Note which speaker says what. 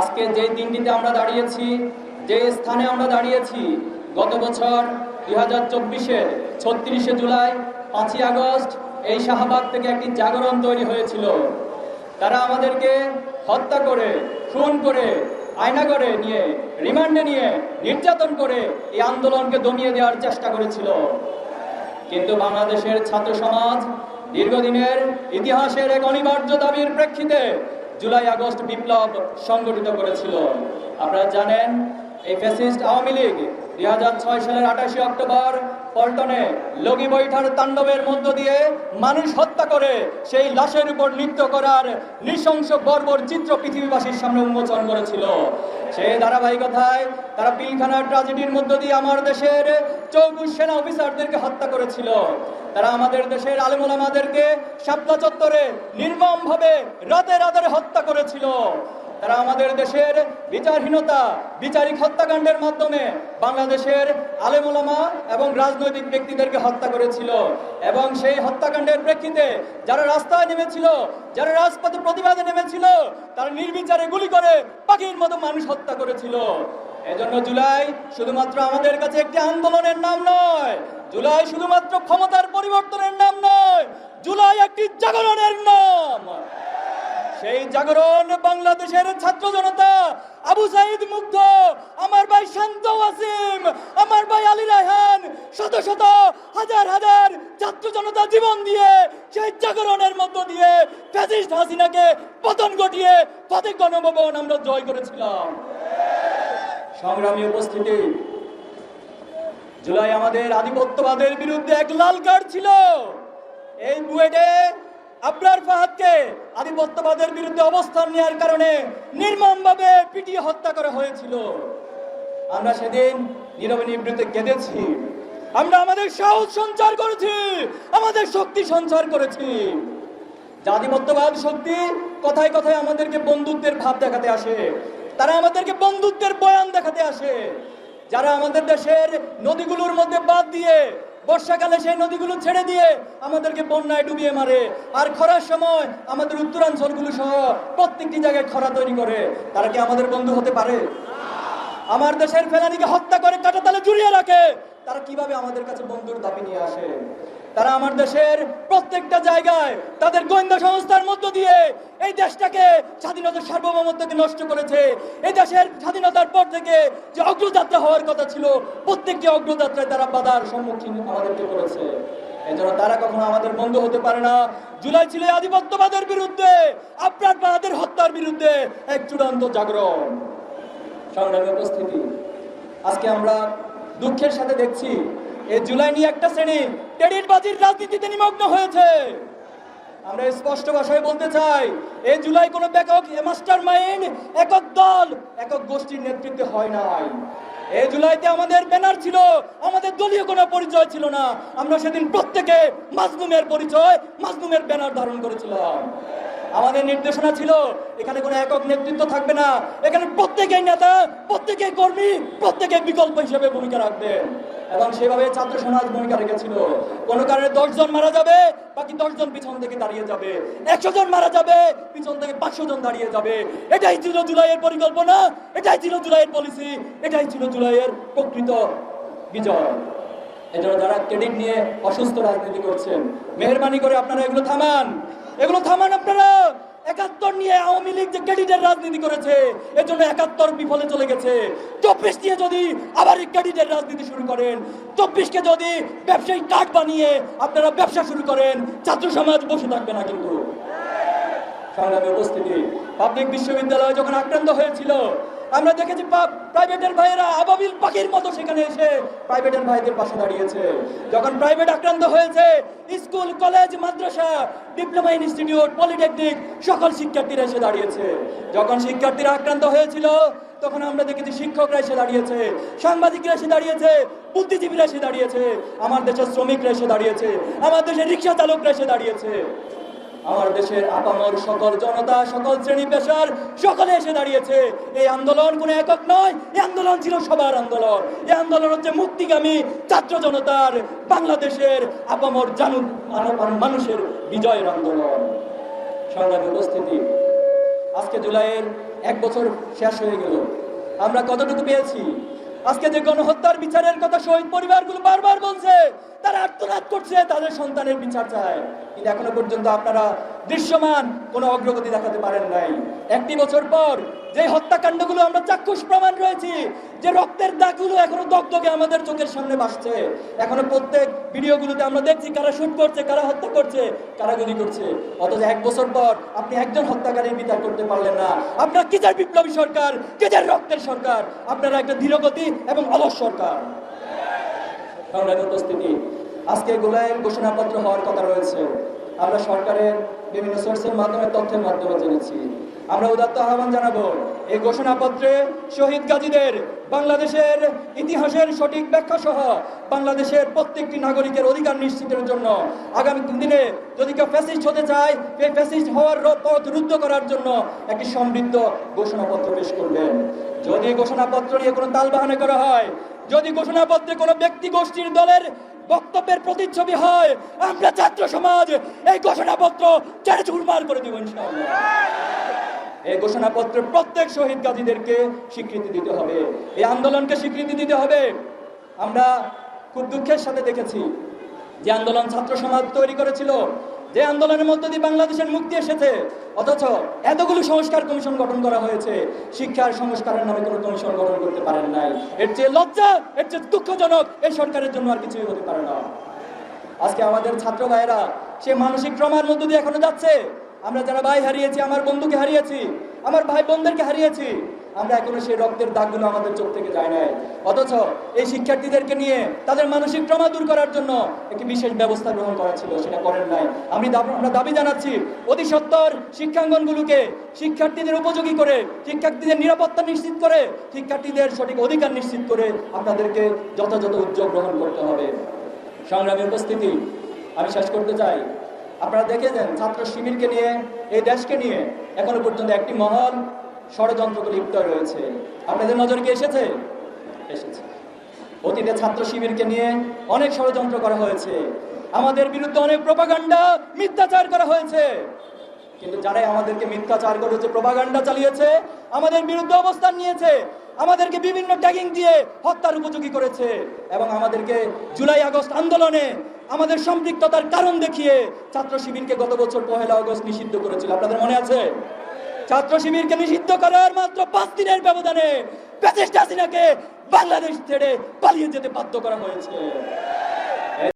Speaker 1: আজকে যে দিনটিতে আমরা দাঁড়িয়েছি, যে স্থানে আমরা দাঁড়িয়েছি, গত বছর দুই হাজার চব্বিশের ছত্রিশে জুলাই, পাঁচই আগস্ট, এই শাহবাগ থেকে একটি জাগরণ তৈরি হয়েছিল। তারা আমাদেরকে হত্যা করে, খুন করে, আয়না করে নিয়ে, রিমান্ডে নিয়ে, নির্যাতন করে এই আন্দোলনকে দমিয়ে দেওয়ার চেষ্টা করেছিল। কিন্তু বাংলাদেশের ছাত্র সমাজ দীর্ঘদিনের ইতিহাসের এক অনিবার্য দাবির প্রেক্ষিতে জুলাই আগস্ট বিপ্লব সংগঠিত করেছিল। আপনারা জানেন এই ফ্যাসিস্ট আওয়ামী লীগ দুই হাজার ছয় সালের আঠাশে অক্টোবর পল্টনে লগি বৈঠার তাণ্ডবের মধ্য দিয়ে মানুষ হত্যা করে, সেই লাশের উপর নৃত্য করার নৃশংস বর্বর চিত্র পৃথিবীবাসীর সামনে উন্মোচন করেছিল। সেই ধারাবাহিকতায় তারা পিলখানার ট্রাজেডির মধ্য দিয়ে আমার দেশের চৌকুশ সেনা অফিসারদেরকে হত্যা করেছিল। তারা আমাদের দেশের আলেমুলামাদেরকে শাপলা চত্বরে নির্মমভাবে রাতে রাতে হত্যা করেছিল। তারা আমাদের দেশের বিচারহীনতা, বিচারিক হত্যাকাণ্ডের মাধ্যমে বাংলাদেশের আলেমুলামা এবং রাজনৈতিক ব্যক্তিদেরকে হত্যা করেছিল। এবং সেই হত্যাকাণ্ডের প্রেক্ষিতে যারা রাস্তায় নেমেছিল, যারা রাজপথে প্রতিবাদে নেমেছিল, তারা নির্বিচারে গুলি করে পাখির মতো মানুষ হত্যা করেছিল। এজন্য জুলাই শুধুমাত্র আমাদের কাছে একটি আন্দোলনের নাম নয়। জুলাই শুধুমাত্র ক্ষমতার পরিবর্তনের নাম নয়। জুলাই একটি জাগরণের নাম। সেই জাগরণ বাংলাদেশের ছাত্র জনতা, আবু সাইদ মুগ্ধ, আমার ভাই শান্ত ওয়াসিম, আমার ভাই আলী রায়হান, শত শত, হাজার হাজার ছাত্র জনতা জীবন দিয়ে সেই জাগরণের মধ্য দিয়ে ফ্যাসিস্ট হাসিনাকে পতন ঘটিয়ে ফতেহ গণভবন আমরা জয় করেছিলাম। সংগ্রামী উপস্থিতি, জুলাই আমাদের আধিপত্যবাদের বিরুদ্ধে এক লাল কার্ড ছিল। এই বুয়েটে আবরার ফাহাদকে আধিপত্যবাদের বিরুদ্ধে অবস্থান নেওয়ার কারণে নির্মমভাবে পিটিয়ে হত্যা করা হয়েছিল। আমরা সেদিন নীরবে নিবৃত্তে কেঁদেছি আমরা আমাদের সাহস সঞ্চার করেছি, আমাদের শক্তি সঞ্চার করেছি। জাতিমত্যবাদ শক্তি কথায় কথায় আমাদেরকে বন্ধুত্বের ভাব দেখাতে আসে, তারা আমাদেরকে বন্ধুত্বের বয়ান দেখাতে আসে। যারা আমাদের দেশের নদীগুলোর মধ্যে বাদ দিয়ে বর্ষাকালে সেই নদীগুলো ছেড়ে দিয়ে আমাদেরকে বন্যায় ডুবিয়ে মারে। আর খরার সময় আমাদের উত্তরাঞ্চলগুলো সহ প্রত্যেকটি জায়গায় খরা তৈরি করে। তারা কি আমাদের বন্ধু হতে পারে? আমার দেশের ফেলানিকে হত্যা করে কাটাতালে জুড়িয়ে রাখে। তারা কীভাবে আমাদের কাছে বন্ধুর দাবি নিয়ে আসে? তারা আমার দেশের প্রত্যেকটা জায়গায় তাদের গোয়েন্দা সংস্থার মধ্য দিয়ে এই দেশটাকে স্বাধীনতার সার্বভৌমত্বকে নষ্ট করেছে। এই দেশের স্বাধীনতার পর থেকে যে অগ্রযাত্রা হওয়ার কথা ছিল, প্রত্যেকটি অগ্রযাত্রায় তারা বাধার সম্মুখীন আমাদেরকে করেছে। জন্য তারা কখনো আমাদের বন্ধু হতে পারে না। জুলাই ছিল আধিপত্যবাদের বিরুদ্ধে আপনার বাহাদের হত্যার বিরুদ্ধে এক চূড়ান্ত জাগরণ। সংগ্রামী উপস্থিতি, আজকে আমরা দুঃখের সাথে দেখছি এই জুলাই নিয়ে একটা শ্রেণি, টেডির বাজির রাজনীতিতে নিমগ্ন হয়েছে। আমরা স্পষ্ট ভাষায় বলতে চাই এই জুলাই কোনো ব্যাপক মাস্টার মাইন্ড, একক দল, একক গোষ্ঠীর নেতৃত্বে হয় নাই। এই জুলাইতে আমাদের ব্যানার ছিল, আমাদের দলীয় কোনো পরিচয় ছিল না। আমরা সেদিন প্রত্যেকে মাজলুমের পরিচয় মাজলুমের ব্যানার ধারণ করেছিলাম। আমাদের নির্দেশনা ছিল, এখানে কোনো একক নেতৃত্ব থাকবে না। এখানে প্রত্যেকেই নেতা, প্রত্যেকেই কর্মী, প্রত্যেকেই বিকল্প হিসেবে ভূমিকা রাখবেন এবং সেভাবে ছাত্র সমাজ ভূমিকা রেখেছিল। কোনো কারণে দশজন মারা যাবে, বাকি দশজন পিছন থেকে দাঁড়িয়ে যাবে। একশো জন মারা যাবে, পিছন থেকে পাঁচশো জন দাঁড়িয়ে যাবে। এটাই ছিল জুলাইয়ের পরিকল্পনা, এটাই ছিল জুলাইয়ের পলিসি এটাই ছিল জুলাইয়ের প্রকৃত বিজয়। এজন্য যারা ক্রেডিট নিয়ে অসুস্থ রাজনীতি করছেন, মেহরবানি করে আপনারা এগুলো থামান। এগুলো থামান আপনারা। একাত্তর নিয়ে আওয়ামী লীগ যে ক্রেডিটের রাজনীতি করেছে, এর জন্য একাত্তর বিফলে চলে গেছে। চব্বিশ নিয়ে যদি আবার এই ক্রেডিটের রাজনীতি শুরু করেন চব্বিশকে যদি ব্যবসায়ী কার্ড বানিয়ে আপনারা ব্যবসা শুরু করেন, ছাত্র সমাজ বসে থাকবে না কিন্তু। সংগ্রামী উপস্থিতি। পাবলিক বিশ্ববিদ্যালয় যখন আক্রান্ত হয়েছিল আমরা দেখেছি প্রাইভেটের ভাইয়েরা আবাবিল পাখির মতো সেখানে এসে প্রাইভেটের ভাইদের পাশে দাঁড়িয়েছে। যখন প্রাইভেট আক্রান্ত হয়েছে, স্কুল, কলেজ, মাদ্রাসা ডিপ্লোমা ইনস্টিটিউট পলিটেকনিক সকল শিক্ষার্থীরা এসে দাঁড়িয়েছে। যখন শিক্ষার্থীরা আক্রান্ত হয়েছিল, তখন আমরা দেখেছি শিক্ষকরা এসে দাঁড়িয়েছে, সাংবাদিকরা এসে দাঁড়িয়েছে, বুদ্ধিজীবীরা এসে দাঁড়িয়েছে, আমার দেশের শ্রমিকরা এসে দাঁড়িয়েছে, আমার দেশের রিক্সা চালকরা এসে দাঁড়িয়েছে। আমার দেশের আপামর সকল জনতা, সকল শ্রেণি পেশার সকলে এসে দাঁড়িয়েছে। এই আন্দোলন কোনো একক নয়, এই আন্দোলন ছিল সবার আন্দোলন। এই আন্দোলন হচ্ছে মুক্তিগামী ছাত্র জনতার, বাংলাদেশের আপামর জানু মানুষের বিজয়ের আন্দোলন। সংগ্রামী উপস্থিতি, আজকে জুলাইয়ের এক বছর শেষ হয়ে গেল। আমরা কতটুকু পেয়েছি? আজকে যে গণহত্যার বিচারের কথা শহীদ পরিবারগুলো বারবার বলছে, তারা আত্মনাদ করছে, তাদের সন্তানের বিচার চায়। কিন্তু এখনও পর্যন্ত আপনারা দৃশ্যমান, কোনো অগ্রগতি দেখাতে পারেন নাই। একটি বছর পর যে হত্যাকাণ্ডগুলো আমরা চাক্ষুষ প্রমাণ রয়েছি, যে রক্তের দাগগুলো এখনও দগদগে আমাদের চোখের সামনে ভাসছে। এখনও প্রত্যেক ভিডিওগুলোতে আমরা দেখছি কারা শুট করছে, কারা হত্যা করছে, কারা গুলি করছে। অথচ এক বছর পর আপনি একজন হত্যাকারীর বিচার করতে পারলেন না। আপনার কিজার বিপ্লবী সরকার? কিজার রক্তের সরকার? আপনারা একটা ধীরগতি এবং অলস সরকার। উপস্থিতি। আজকে গোলায়ের ঘোষণাপত্র হওয়ার কথা রয়েছে। আমরা সরকারের বিভিন্ন সোর্সের মাধ্যমে তথ্যের মাধ্যমে জেনেছি। আমরা উদাত্ত আহ্বান জানাব, এই ঘোষণাপত্রে শহীদ গাজীদের বাংলাদেশের ইতিহাসের সঠিক ব্যাখ্যা সহ বাংলাদেশের প্রত্যেকটি নাগরিকের অধিকার নিশ্চিতের জন্য আগামী দিনে যদি কেউ ফ্যাসিস্ট হতে চায় এই ফ্যাসিস্ট হওয়ার পথ রুদ্ধ করার জন্য একটি সমৃদ্ধ ঘোষণাপত্র পেশ করবেন। যদি ঘোষণাপত্র নিয়ে কোনো তালবাহানা করা হয় যদি ঘোষণাপত্রে কোনো ব্যক্তি গোষ্ঠীর দলের বক্তব্যের প্রতিচ্ছবি হয়, আমরা ছাত্র সমাজ এই ঘোষণাপত্র ছেড়ে চুরমার করে দেব এই ঘোষণাপত্রে প্রত্যেক শহীদ গাজীদেরকে স্বীকৃতি দিতে হবে। এই আন্দোলনকে স্বীকৃতি দিতে হবে। আমরা খুব দুঃখের সাথে দেখেছি যে আন্দোলন ছাত্র সমাজ তৈরি করেছিল। যে আন্দোলনের মধ্য দিয়ে বাংলাদেশের মুক্তি এসেছে, অথচ এতগুলো সংস্কার কমিশন গঠন করা হয়েছে, শিক্ষার সংস্কারের নামে কোনো কমিশন গঠন করতে পারেন নাই। এর চেয়ে লজ্জা, এর চেয়ে দুঃখজনক এই সরকারের জন্য আর কিছুই হতে পারে না। আজকে আমাদের ছাত্র ভাইয়েরা, সে মানসিক ট্রমার মধ্য দিয়ে এখনও যাচ্ছে। আমরা যারা ভাই হারিয়েছি, আমার বন্ধুকে হারিয়েছি, আমার ভাই বোনদেরকে হারিয়েছি আমরা এখনও সেই রক্তের দাগগুলো আমাদের চোখ থেকে যায় নাই। অথচ এই শিক্ষার্থীদেরকে নিয়ে, তাদের মানসিক ট্রমা দূর করার জন্য একটি বিশেষ ব্যবস্থা গ্রহণ করা ছিল, সেটা করেন নাই। আমি আমরা দাবি জানাচ্ছি, অতি সত্তর শিক্ষাঙ্গনগুলোকে শিক্ষার্থীদের উপযোগী করে, শিক্ষার্থীদের নিরাপত্তা নিশ্চিত করে, শিক্ষার্থীদের সঠিক অধিকার নিশ্চিত করে আপনাদেরকে যথাযথ উদ্যোগ গ্রহণ করতে হবে। সংগ্রামী উপস্থিতি, আমি শেষ করতে চাই। আপনারা দেখেছেন ছাত্র শিবিরকে নিয়ে, এই দেশকে নিয়ে এখনও পর্যন্ত একটি মহল ষড়যন্ত্র লিপ্ত রয়েছে। আপনাদের নজর কি এসেছে? এসেছে। অতীতে ছাত্র শিবিরকে নিয়ে অনেক ষড়যন্ত্র করা হয়েছে। আমাদের বিরুদ্ধে অনেক প্রপাগান্ডা, মিথ্যাচার করা হয়েছে। কিন্তু যারাই আমাদেরকে মিথ্যাচার করেছে প্রপাগান্ডা চালিয়েছে, আমাদের বিরুদ্ধে অবস্থান নিয়েছে। আমাদেরকে বিভিন্ন ট্যাগিং দিয়ে হত্যার উপযোগী করেছে। এবং আমাদেরকে জুলাই আগস্ট আন্দোলনে আমাদের সম্পৃক্ততার কারণ দেখিয়ে ছাত্র শিবিরকে গত বছর পহেলা আগস্ট নিষিদ্ধ করেছিল। আপনাদের মনে আছে? ছাত্র শিবিরকে নিষিদ্ধ করার মাত্র পাঁচ দিনের ব্যবধানে বাংলাদেশ ছেড়ে পালিয়ে যেতে বাধ্য করা হয়েছে।